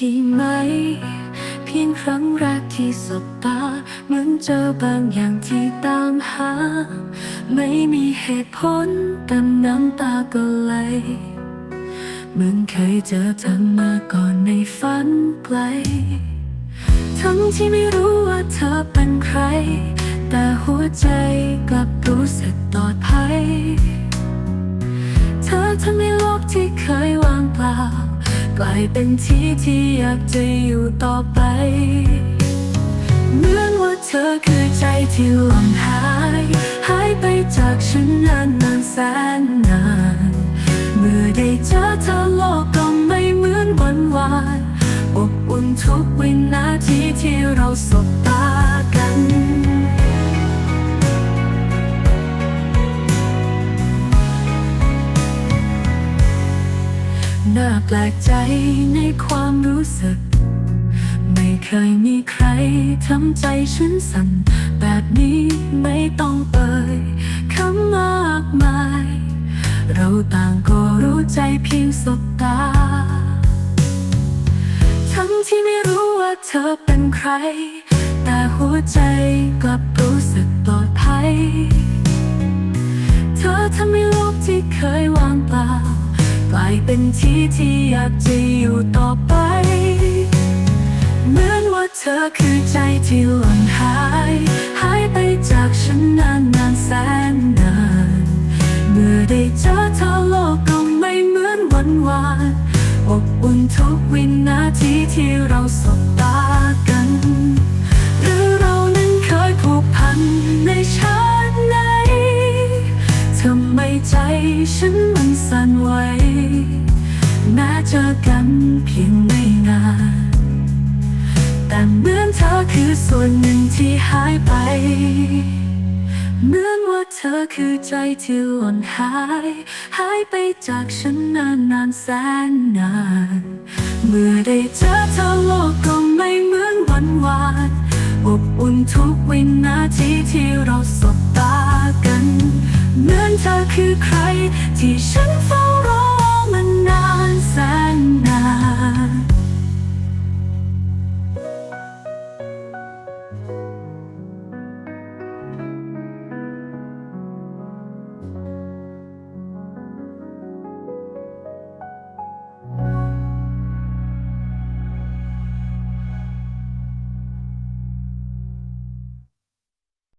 ดีไหม เพียงครั้งแรกที่สบตา เหมือนเจอบางอย่างที่ตามหา ไม่มีเหตุผลแต่น้ำตาก็ไหลเหมือนเคยเจอเธอมาก่อนในฝันไกล ทั้งที่ไม่รู้ว่าเธอเป็นใคร แต่หัวใจกลับรู้สึกปลอดภัย เธอทำให้โลกที่เคยว่างเปล่า กลายเป็นที่ที่อยากจะอยู่ต่อไปเหมือนว่าเธอคือใจที่หล่นหาย หายไปจากฉันนานนานแสนนาน เมื่อได้เจอเธอโลกก็ไม่เหมือนวันวานอบอุ่นทุกวินาทีที่เราสบตากัน แปลกใจในความรู้สึก ไม่เคยมีใครทำใจฉันสั่น แบบนี้ไม่ต้องเอ่ยคำมากมาย เราต่างก็รู้ใจเพียงสบตา ทั้งที่ไม่รู้ว่าเธอเป็นใคร แต่หัวใจ เป็นที่ที่อยากจะอยู่ต่อไป เหมือนว่าเธอคือใจที่หล่นหาย หายไปจากฉันนานนานแสนนาน เมื่อได้เจอเธอโลกก็ไม่เหมือนวันวานอบอุ่นทุกวินาทีที่เราสบตากัน ใจฉันมันสั่นไหวแม้เจอกันเพียงไม่นาน แต่เหมือนเธอคือส่วนหนึ่งที่หายไป เหมือนว่าเธอคือใจที่หล่นหาย หายไปจากฉันนานนานแสนนาน เมื่อได้เจอเธอโลกก็ไม่เหมือนวันวานอบอุ่นทุกวินาทีที่เราส คือใครที่ฉันเฝ้า